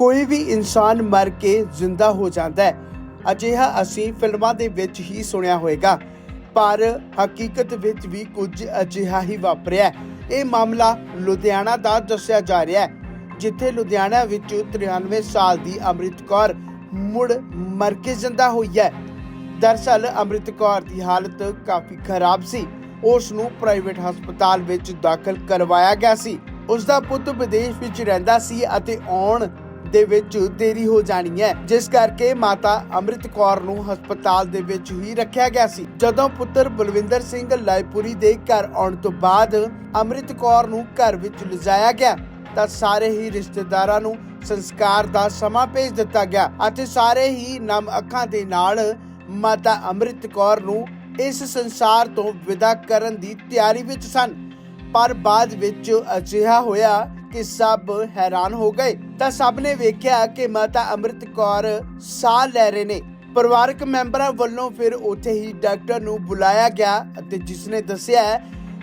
ਕੋਈ ਵੀ ਇਨਸਾਨ ਮਰ ਕੇ ਜ਼ਿੰਦਾ ਹੋ ਜਾਂਦਾ ਹੈ। ਅਜਿਹਾ ਅਸੀਂ ਫਿਲਮਾਂ ਦੇ ਵਿੱਚ ਹੀ ਸੁਣਿਆ ਹੋਵੇਗਾ। ਪਰ ਹਕੀਕਤ ਵਿੱਚ ਵੀ ਕੁਝ ਅਜਿਹਾ ਹੀ ਵਾਪਰਿਆ ਇਹ ਮਾਮਲਾ ਲੁਧਿਆਣਾ ਦਾ ਦੱਸਿਆ ਜਾ ਰਿਹਾ ਹੈ, ਜਿੱਥੇ ਲੁਧਿਆਣਾ ਵਿੱਚ 93 ਸਾਲ ਦੀ ਅੰਮ੍ਰਿਤ ਕੌਰ ਮੁੜ ਮਰ ਕੇ ਜ਼ਿੰਦਾ ਹੋਈ ਹੈ। ਦਰਸਲ ਅੰਮ੍ਰਿਤ ਕੌਰ ਦੀ ਹਾਲਤ ਕਾਫੀ ਖਰਾਬ ਸੀ। ਉਸ ਨੂੰ ਪ੍ਰਾਈਵੇਟ ਹਸਪਤਾਲ ਵਿੱਚ ਦਾਖਲ ਕਰਵਾਇਆ ਗਿਆ ਸੀ। ਉਸ ਦਾ ਪੁੱਤ ਵਿਦੇਸ਼ ਵਿੱਚ ਰਹਿੰਦਾ ਸੀ ਅਤੇ ਆਉਣ ਦੇ ਵਿੱਚ ਦੇਰੀ ਹੋ ਜਾਣੀ ਹੈ। ਜਿਸ ਕਰਕੇ ਮਾਤਾ ਅੰਮ੍ਰਿਤ ਕੌਰ ਨੂੰ ਹਸਪਤਾਲ ਦੇ ਵਿੱਚ ਹੀ ਰੱਖਿਆ ਗਿਆ ਸੀ। ਜਦੋਂ ਪੁੱਤਰ ਬਲਵਿੰਦਰ ਸਿੰਘ ਲਾਇਪੁਰੀ ਦੇ ਘਰ ਆਉਣ ਤੋਂ ਬਾਅਦ ਅੰਮ੍ਰਿਤ ਕੌਰ ਨੂੰ ਘਰ ਵਿੱਚ ਲਿਜਾਇਆ ਗਿਆ, ਤਾਂ ਸਾਰੇ ਹੀ ਰਿਸ਼ਤੇਦਾਰਾਂ ਨੂੰ ਸੰਸਕਾਰ ਦਾ ਸਮਾਂ ਭੇਜ ਦਿੱਤਾ ਗਿਆ ਅਤੇ ਸਾਰੇ ਹੀ ਨਮ ਅੱਖਾਂ ਦੇ ਨਾਲ ਮਾਤਾ ਅੰਮ੍ਰਿਤ ਕੌਰ ਨੂੰ ਇਸ ਸੰਸਾਰ ਤੋਂ ਵਿਦਾ ਕਰਨ ਦੀ ਤਿਆਰੀ ਵਿੱਚ ਸਨ। ਪਰ ਬਾਅਦ ਵਿੱਚ ਅਜਿਹਾ ਹੋਇਆ ਕਿ ਸਭ ਹੈਰਾਨ ਹੋ ਗਏ ਤਾਂ ਸਭ ਨੇ ਵੇਖਿਆ ਕਿ ਮਾਤਾ ਅੰਮ੍ਰਿਤ ਕੌਰ ਸਾਹ ਲੈ ਰਹੇ ਨੇ। ਪਰਿਵਾਰਕ ਮੈਂਬਰਾਂ ਵੱਲੋਂ ਫਿਰ ਉੱਥੇ ਹੀ ਡਾਕਟਰ ਨੂੰ ਬੁਲਾਇਆ ਗਿਆ ਅਤੇ ਜਿਸ ਨੇ ਦੱਸਿਆ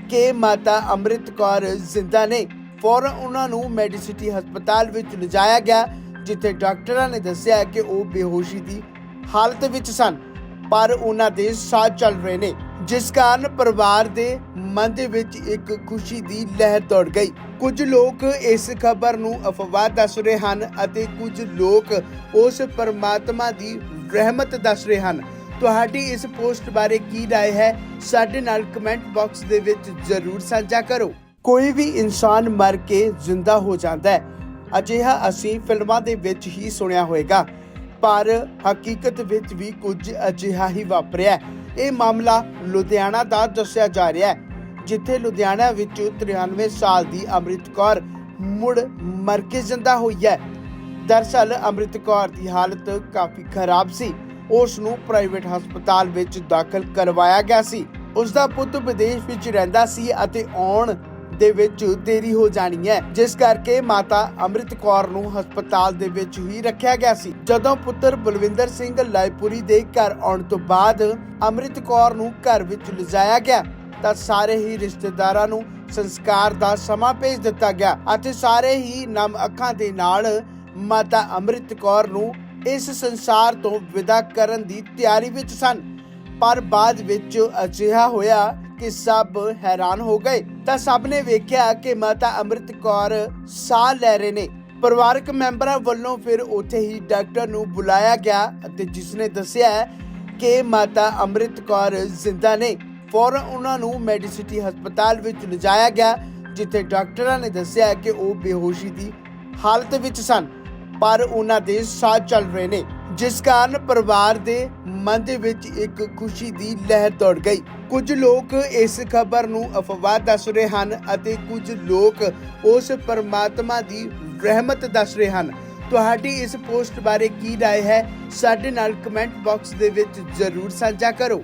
ਕਿ ਮਾਤਾ ਅੰਮ੍ਰਿਤ ਕੌਰ ਜ਼ਿੰਦਾ ਨੇ। ਫੌਰਨ ਉਹਨਾਂ ਨੂੰ ਮੈਡੀਸਿਟੀ ਹਸਪਤਾਲ ਵਿੱਚ ਲਿਜਾਇਆ ਗਿਆ, ਜਿੱਥੇ ਡਾਕਟਰਾਂ ਨੇ ਦੱਸਿਆ ਕਿ ਉਹ ਬੇਹੋਸ਼ੀ ਦੀ ਹਾਲਤ ਵਿੱਚ ਸਨ, ਪਰ ਉਹਨਾਂ ਦੇ ਸਾਹ ਚੱਲ ਰਹੇ ਨੇ, ਜਿਸ ਕਾਰਨ ਪਰਿਵਾਰ ਦੇ ਮਨ ਦੇ ਵਿੱਚ ਇੱਕ ਖੁਸ਼ੀ ਦੀ ਲਹਿਰ ਦੌੜ ਗਈ। ਕੁਝ ਲੋਕ ਇਸ ਖਬਰ ਨੂੰ ਅਫਵਾਹ ਦੱਸ ਰਹੇ ਹਨ ਅਤੇ ਕੁਝ ਲੋਕ ਉਸ ਪਰਮਾਤਮਾ ਦੀ ਰਹਿਮਤ ਦੱਸ ਰਹੇ ਹਨ ਤੁਹਾਡੀ ਇਸ ਪੋਸਟ ਬਾਰੇ ਕੀ رائے ਹੈ ਸਾਡੇ ਨਾਲ ਕਮੈਂਟ ਬਾਕਸ ਦੇ ਵਿੱਚ ਜ਼ਰੂਰ ਸਾਂਝਾ ਕਰੋ ਕੋਈ ਵੀ ਇਨਸਾਨ ਮਰ ਕੇ ਜ਼ਿੰਦਾ ਹੋ ਜਾਂਦਾ ਹੈ ਅਜਿਹਾ ਅਸੀਂ ਫਿਲਮਾਂ ਦੇ ਵਿੱਚ ਹੀ ਸੁਣਿਆ ਹੋਵੇਗਾ ਪਰ ਹਕੀਕਤ ਵਿੱਚ ਵੀ ਕੁਝ ਅਜਿਹਾ ਹੀ ਵਾਪਰਿਆ ਹੈ। ਇਹ ਮਾਮਲਾ ਲੁਧਿਆਣਾ ਦਾ ਦੱਸਿਆ ਜਾ ਰਿਹਾ ਹੈ ਜਿੱਥੇ ਲੁਧਿਆਣਾ ਵਿੱਚ 93 ਸਾਲ ਦੀ ਅੰਮ੍ਰਿਤ ਕੌਰ ਮੁੜ ਮਰ ਕੇ ਜ਼ਿੰਦਾ ਹੋਈ ਹੈ। ਦਰਸਲ ਅੰਮ੍ਰਿਤ ਕੌਰ ਦੀ ਹਾਲਤ ਕਾਫੀ ਖਰਾਬ ਸੀ। ਉਸ ਨੂੰ ਪ੍ਰਾਈਵੇਟ ਹਸਪਤਾਲ ਵਿੱਚ ਦਾਖਲ ਕਰਵਾਇਆ ਗਿਆ ਸੀ। ਉਸ ਦਾ ਪੁੱਤ ਵਿਦੇਸ਼ ਵਿੱਚ ਰਹਿੰਦਾ ਸੀ ਅਤੇ ਆਉਣ ਦੇ ਵਿੱਚ ਦੇਰੀ ਹੋ ਜਾਣੀ ਹੈ, ਜਿਸ ਕਰਕੇ ਮਾਤਾ ਅੰਮ੍ਰਿਤ ਕੌਰ ਨੂੰ ਹਸਪਤਾਲ ਦੇ ਵਿੱਚ ਹੀ ਰੱਖਿਆ ਗਿਆ ਸੀ। ਜਦੋਂ ਪੁੱਤਰ ਬਲਵਿੰਦਰ ਸਿੰਘ ਲਾਇਪੁਰੀ ਦੇ ਘਰ ਆਉਣ ਤੋਂ ਬਾਅਦ ਅੰਮ੍ਰਿਤ ਕੌਰ ਨੂੰ ਘਰ ਵਿੱਚ ਲਿਜਾਇਆ ਗਿਆ ਤਾਂ ਸਾਰੇ ਹੀ ਰਿਸ਼ਤੇਦਾਰਾਂ ਨੂੰ ਸੰਸਕਾਰ ਦਾ ਸਮਾਂ ਭੇਜ ਦਿੱਤਾ ਗਿਆ ਅਤੇ ਸਾਰੇ ਹੀ ਨਮ ਅੱਖਾਂ ਦੇ ਨਾਲ ਮਾਤਾ ਅੰਮ੍ਰਿਤ ਕੌਰ ਨੂੰ ਇਸ ਸੰਸਾਰ ਤੋਂ ਵਿਦਾ ਕਰਨ ਦੀ ਤਿਆਰੀ ਵਿੱਚ ਸਨ। ਪਰ ਬਾਅਦ ਵਿੱਚ ਅਜਿਹਾ ਹੋਇਆ ਕਿ ਸਭ ਹੈਰਾਨ ਹੋ ਗਏ। ਤਾਂ ਸਭ ਨੇ ਵੇਖਿਆ ਕਿ ਮਾਤਾ ਅੰਮ੍ਰਿਤ ਕੌਰ ਸਾਹ ਲੈ ਰਹੇ ਨੇ। ਪਰਿਵਾਰਕ ਮੈਂਬਰਾਂ ਵੱਲੋਂ ਫਿਰ ਉੱਥੇ ਹੀ ਡਾਕਟਰ ਨੂੰ ਬੁਲਾਇਆ ਗਿਆ ਅਤੇ ਜਿਸ ਨੇ ਦੱਸਿਆ ਕਿ ਮਾਤਾ ਅੰਮ੍ਰਿਤ ਕੌਰ ਜ਼ਿੰਦਾ ਨੇ। ਫੌਰਨ ਉਹਨਾਂ ਨੂੰ ਮੈਡੀਸਿਟੀ ਹਸਪਤਾਲ ਵਿੱਚ ਲਿਜਾਇਆ ਗਿਆ ਜਿੱਥੇ ਡਾਕਟਰਾਂ ਨੇ ਦੱਸਿਆ ਕਿ ਉਹ ਬੇਹੋਸ਼ੀ ਦੀ ਹਾਲਤ ਵਿੱਚ ਸਨ ਪਰ ਉਹਨਾਂ ਦੇ ਸਾਹ ਚੱਲ ਰਹੇ ਨੇ ਜਿਸ ਕਾਰਨ ਪਰਿਵਾਰ ਦੇ ਮਨ ਦੇ ਵਿੱਚ ਇੱਕ ਖੁਸ਼ੀ ਦੀ ਲਹਿਰ ਦੌੜ ਗਈ ਕੁਝ ਲੋਕ ਇਸ ਖਬਰ ਨੂੰ ਅਫਵਾਹ ਦੱਸ ਰਹੇ ਹਨ ਅਤੇ ਕੁਝ ਲੋਕ ਉਸ ਪਰਮਾਤਮਾ ਦੀ ਰਹਿਮਤ ਦੱਸ ਰਹੇ ਹਨ ਤੁਹਾਡੀ ਇਸ ਪੋਸਟ ਬਾਰੇ ਕੀ رائے ਹੈ ਸਾਡੇ ਨਾਲ ਕਮੈਂਟ ਬਾਕਸ ਦੇ ਵਿੱਚ ਜ਼ਰੂਰ ਸਾਂਝਾ ਕਰੋ